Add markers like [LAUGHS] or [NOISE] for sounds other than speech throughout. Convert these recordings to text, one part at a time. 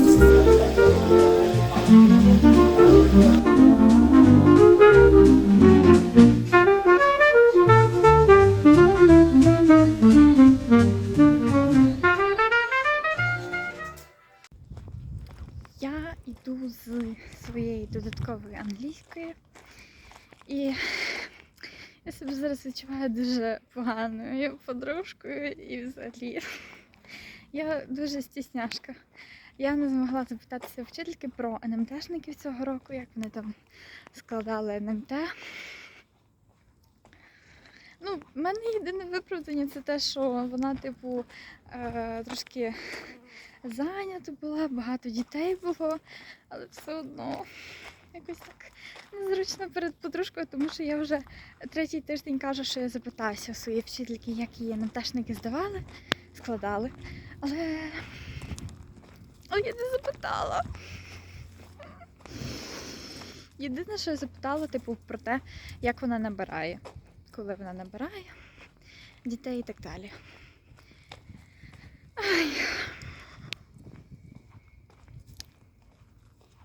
Я йду з своєї додаткової англійської, і я себе зараз відчуваю дуже поганою подружкою і взагалі. Я дуже стісняшка. Я не змогла запитатися вчительки про НМТшників цього року, як вони там складали НМТ. Ну, в мене єдине виправдання це те, що вона, типу, е, трошки зайнята була, багато дітей було, але все одно якось так незручно перед подружкою, тому що я вже третій тиждень кажу, що я запитаюся у своєї вчительки, як її НМТшники здавали, складали. Але, але я не запитала. Єдине, що я запитала, типу, про те, як вона набирає, коли вона набирає дітей і так далі. Ай.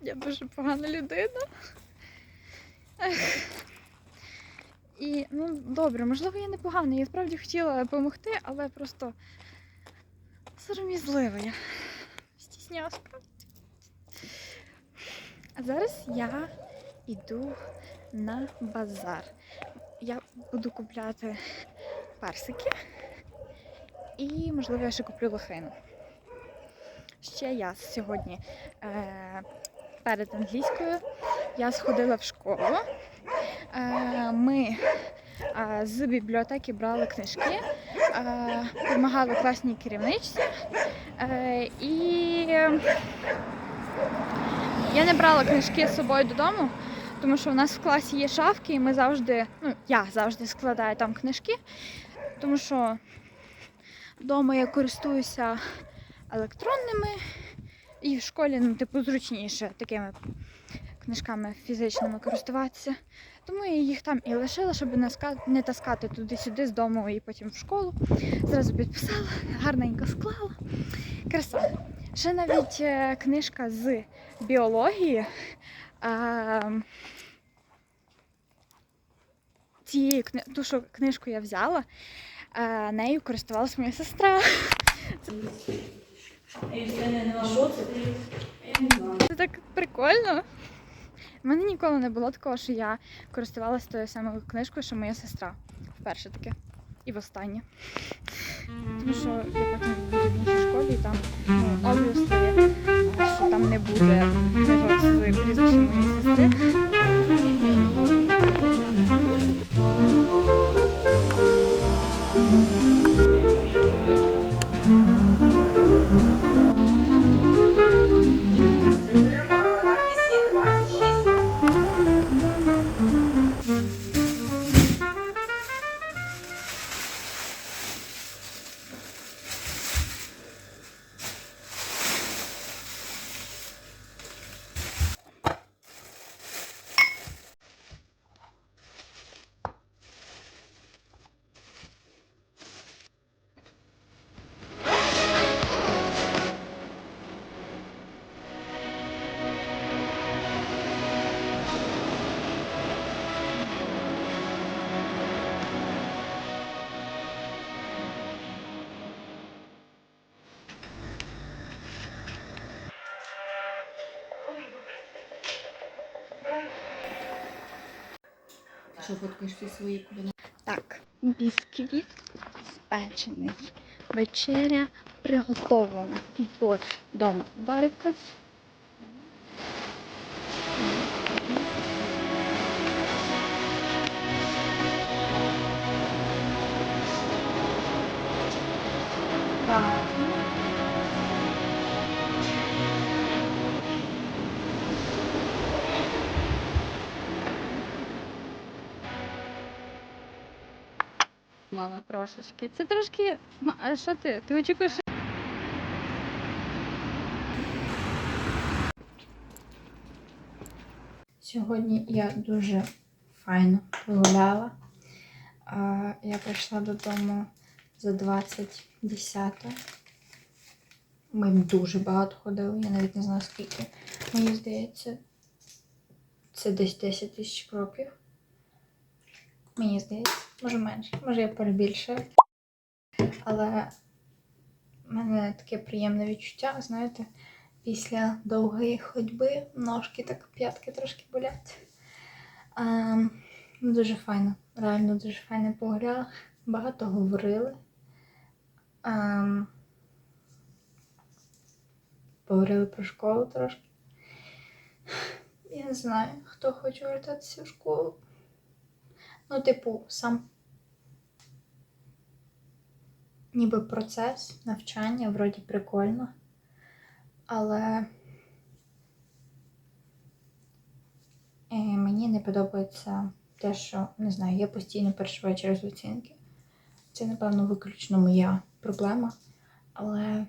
Я дуже погана людина. Ех. І ну добре, можливо, я не погана. Я справді хотіла допомогти, але просто сором'язлива я. Стісняшка. А зараз я йду на базар. Я буду купляти персики і, можливо, я ще куплю лохину. Ще я сьогодні е, перед англійською я сходила в школу. Е, Ми е, з бібліотеки брали книжки, е, допомагали класній керівничці. Е, І я не брала книжки з собою додому, тому що у нас в класі є шафки, і ми завжди, ну я завжди складаю там книжки, тому що вдома я користуюся електронними. І в школі, ну, типу, зручніше такими книжками фізичними користуватися. Тому я їх там і лишила, щоб не таскати туди-сюди з дому і потім в школу. Зразу підписала, гарненько склала. Краса. Ще навіть е, книжка з біології. Цією ту, що книжку я взяла, нею користувалась моя сестра. Це так прикольно. У мене ніколи не було такого, що я користувалася тою самою книжкою, що моя сестра. Вперше таке. І востаннє. Тому що я потім буду в іншій школі і там ну, obviously, що там не буде що фоткаєш всі свої куліна? Так, бісквіт спечений. Вечеря приготовлена. до дома вариться. Мама трошечки. Це трошки. А що ти? Ти очікуєш? Сьогодні я дуже файно погуляла. Я прийшла додому за 20.10. Ми дуже багато ходили, я навіть не знаю скільки. Мені здається, це десь 10 тисяч кроків. Мені здається, може менше, може я перебільшую. Але в мене таке приємне відчуття, знаєте, після довгої ходьби ножки так п'ятки трошки болять. Ем, дуже файно, реально дуже файно погуляла. Багато говорили. Ем, поговорили про школу трошки. Я не знаю, хто хоче вертатися в школу. Ну, типу, сам ніби процес навчання, вроді прикольно. Але е, мені не подобається те, що не знаю, я постійно переживаю через оцінки. Це, напевно, виключно моя проблема. Але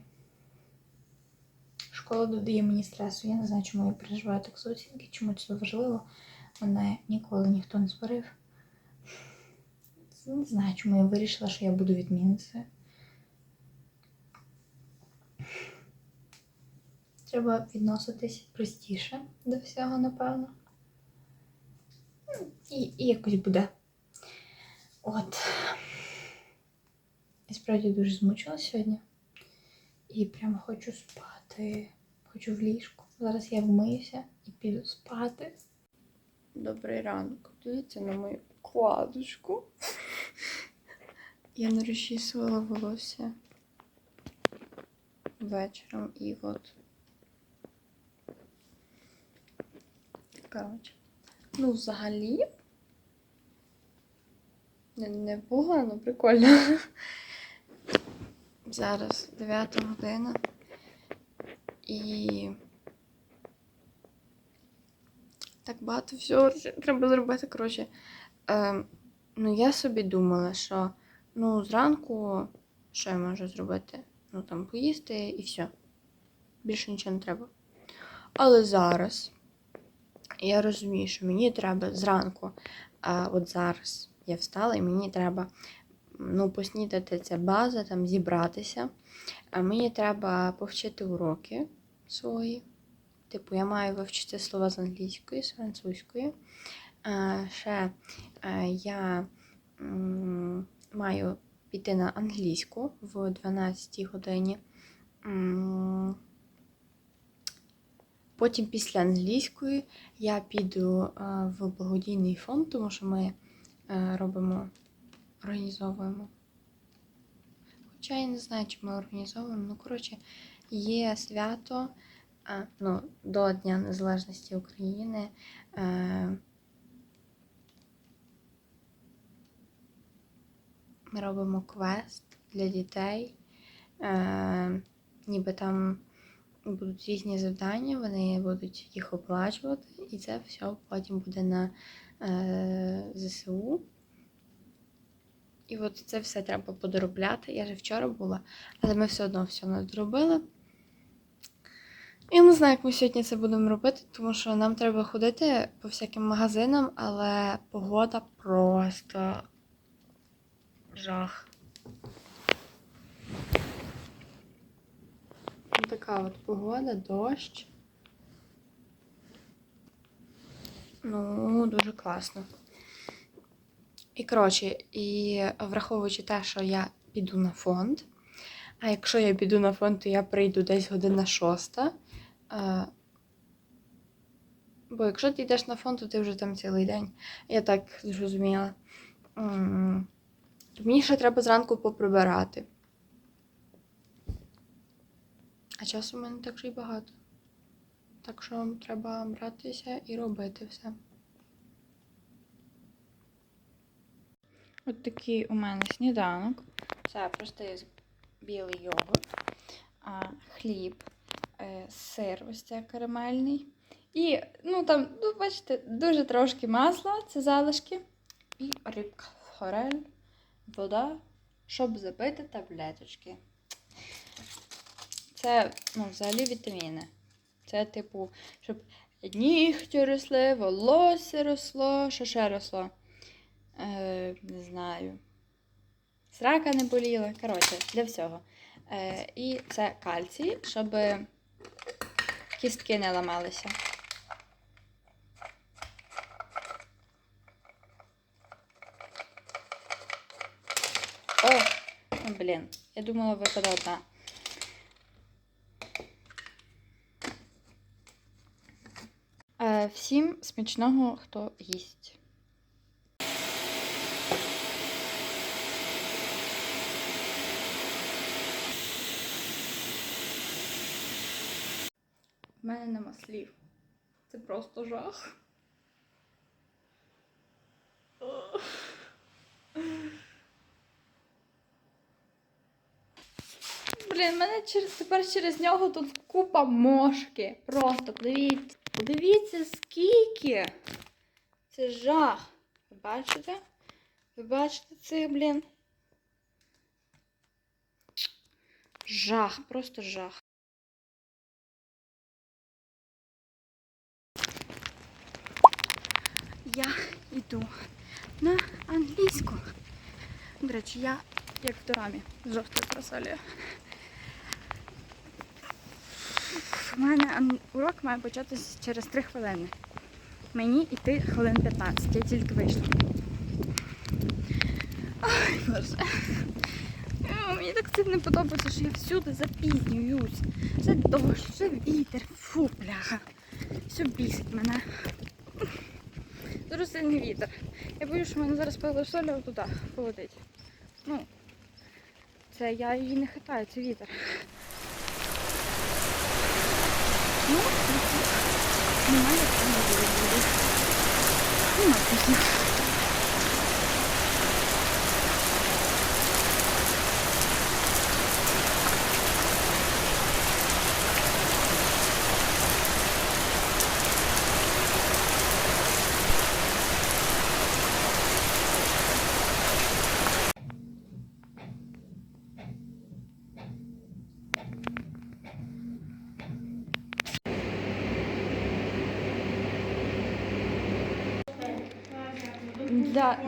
школа додає мені стресу. Я не знаю, чому я переживаю так за оцінки, чому це важливо. Мене ніколи ніхто не сварив. Не знаю, чому я вирішила, що я буду відмінницею. Треба відноситись простіше до всього, напевно. Ну, І, і якось буде. От. Я справді дуже змучила сьогодні. І прямо хочу спати. Хочу в ліжку. Зараз я вмиюся і піду спати. Добрий ранок. Дивіться на мою кладочку. Я не розчісувала волосся вечором і от. Коротше. Ну, взагалі. Не, не погано, прикольно. Зараз 9 година. І так багато всього треба зробити. Коротше, е, ну я собі думала, що ну зранку що я можу зробити? Ну там поїсти і все. Більше нічого не треба. Але зараз я розумію, що мені треба зранку, а от зараз я встала і мені треба ну, поснідати це база, там зібратися. А мені треба повчити уроки свої. Типу, я маю вивчити слова з англійської, з французької. Ще е, я маю піти на англійську в 12 годині. Потім після англійської я піду е, в благодійний фонд, тому що ми е, робимо, організовуємо. Хоча я не знаю, чи ми організовуємо. Ну, коротше, є свято ну, до Дня Незалежності України. Ми робимо квест для дітей. Е, ніби там будуть різні завдання, вони будуть їх оплачувати, і це все потім буде на е, ЗСУ. І от це все треба подоробляти. Я вже вчора була, але ми все одно все не доробили. Я не знаю, як ми сьогодні це будемо робити, тому що нам треба ходити по всяким магазинам, але погода просто жах. Така от погода, дощ. Ну, дуже класно. І коротше, і враховуючи те, що я піду на фонд. А якщо я піду на фонд, то я прийду десь година шоста. Бо якщо ти йдеш на фонд, то ти вже там цілий день. Я так зрозуміла. Мені ще треба зранку поприбирати. А часу в мене так же й багато. Так що треба братися і робити все. От такий у мене сніданок. Це простий білий йогурт, хліб, е, сир, ось це карамельний. І, ну там, ну, бачите, дуже трошки масла, це залишки. І рибка форель, вода, щоб забити таблеточки. Це, ну, взагалі вітаміни. Це, типу, щоб нігті росли, волосся росло, що ще росло. Е, не знаю. Срака не боліла. Коротше, для всього. Е, і це кальцій, щоб кістки не ламалися. О, ну, блін, я думала, випаде одна. Е, всім смачного, хто їсть. У мене нема слів. Це просто жах. Блін, мене через тепер через нього тут купа мошки. Просто подивіться. Подивіться, скільки. Це жах. Ви бачите? Ви бачите це, блін? Жах, просто жах. Я йду на англійську. До речі, я як в дорамі з жовтою красолею. У мене урок має початися через 3 хвилини. Мені йти хвилин 15, я тільки вийшла. Ой, боже. Мені так це не подобається, що я всюди запізнююсь. Це дощ, це вітер. Фу, бляха. Все бісить мене. Дуже сильний вітер. Я боюсь, що мене зараз пилосоля туди полетить. Ну, це я її не хитаю, це вітер. Ну, немає що не буде. Нема пісні.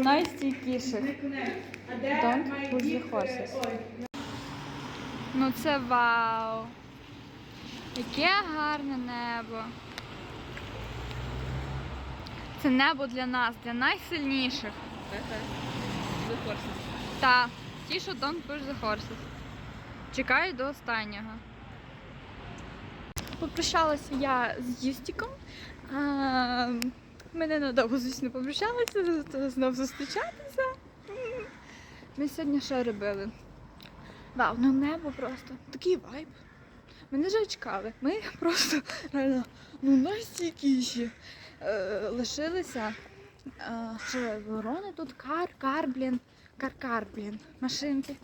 Найстійкіших. Don't push the horses. Ну це вау. Яке гарне небо. Це небо для нас, для найсильніших. Та, ті, що don't push the horses. Чекаю до останнього. Попрощалася я з Юстіком. Ми ненадовго, звісно, попрощалися, знов зустрічатися. Ми сьогодні що робили? Вау, ну небо просто. Такий вайб. Ми не вже чекали. Ми просто реально ну настійкіші е, лишилися. Е, що ворони тут кар, кар, блін, кар-кар, блін, машинки.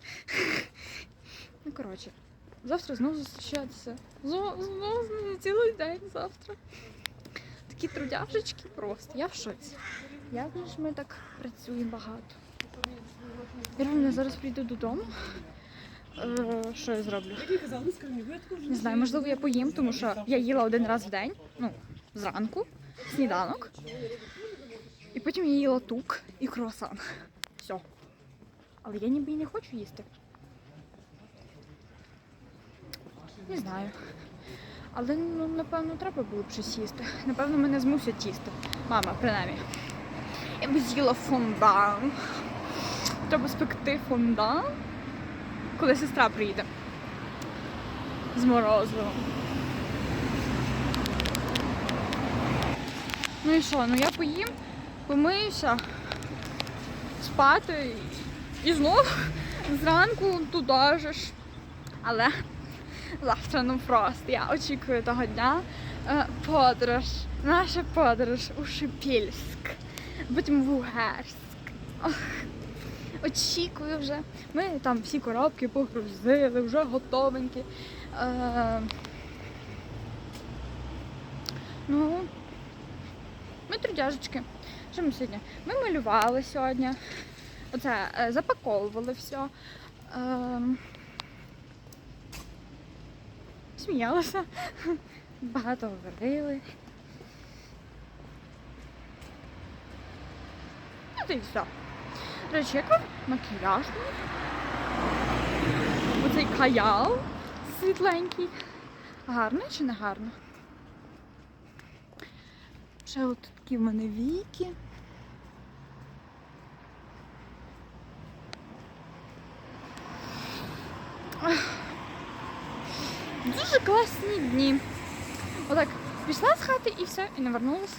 Ну, коротше, завтра знову зустрічатися. Знову, знову цілий день завтра. Такі трудяжечки просто. Я в шоці. Як ж ми так працюємо багато? Я реально зараз прийду додому. Е, що я зроблю? Не знаю, можливо, я поїм, тому що я їла один раз в день, ну, зранку, сніданок. І потім я їла тук і круасан. Все. Але я ніби і не хочу їсти. Не знаю. Але ну, напевно треба було б щось їсти. Напевно, мене змусять їсти. Мама, принаймні. Я б з'їла фондан. Треба спекти фондан, коли сестра приїде. З морозивом. Ну і що? Ну я поїм, помиюся, спати і, і знов [LAUGHS] зранку туди ж. Але завтра ну просто я очікую того дня. Е, Подорож, наша подорож у Шипільськ, потім в Угерськ. Ох, очікую вже. Ми там всі коробки погрузили, вже готовенькі. Е, ну, ми трудяжечки. Що ми сьогодні? Ми малювали сьогодні. Оце е, запаковували все. Ем, сміялися, багато говорили. Ну, та й все. До речі, як макіяж? мій? цей каял світленький. Гарний чи не гарно? Ще от такі в мене віки. Дуже класні дні. Отак пішла з хати і все, і не вернулась.